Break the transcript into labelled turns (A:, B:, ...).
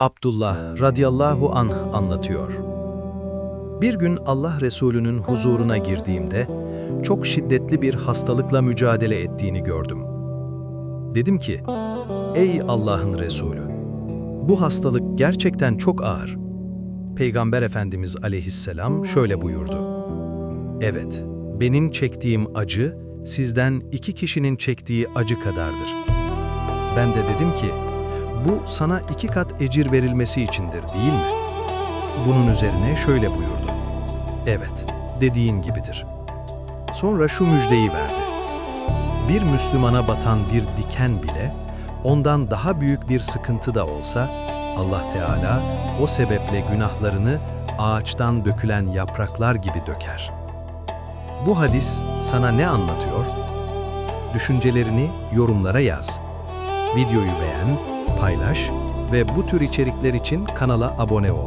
A: Abdullah radıyallahu anh anlatıyor. Bir gün Allah Resulü'nün huzuruna girdiğimde çok şiddetli bir hastalıkla mücadele ettiğini gördüm. Dedim ki, ey Allah'ın Resulü, bu hastalık gerçekten çok ağır. Peygamber Efendimiz aleyhisselam şöyle buyurdu. Evet, benim çektiğim acı, sizden iki kişinin çektiği acı kadardır. Ben de dedim ki, bu sana iki kat ecir verilmesi içindir değil mi? Bunun üzerine şöyle buyurdu. Evet, dediğin gibidir. Sonra şu müjdeyi verdi. Bir Müslümana batan bir diken bile, ondan daha büyük bir sıkıntı da olsa, Allah Teala o sebeple günahlarını ağaçtan dökülen yapraklar gibi döker. Bu hadis sana ne anlatıyor? Düşüncelerini yorumlara yaz. Videoyu beğen, paylaş ve bu tür içerikler için kanala abone ol.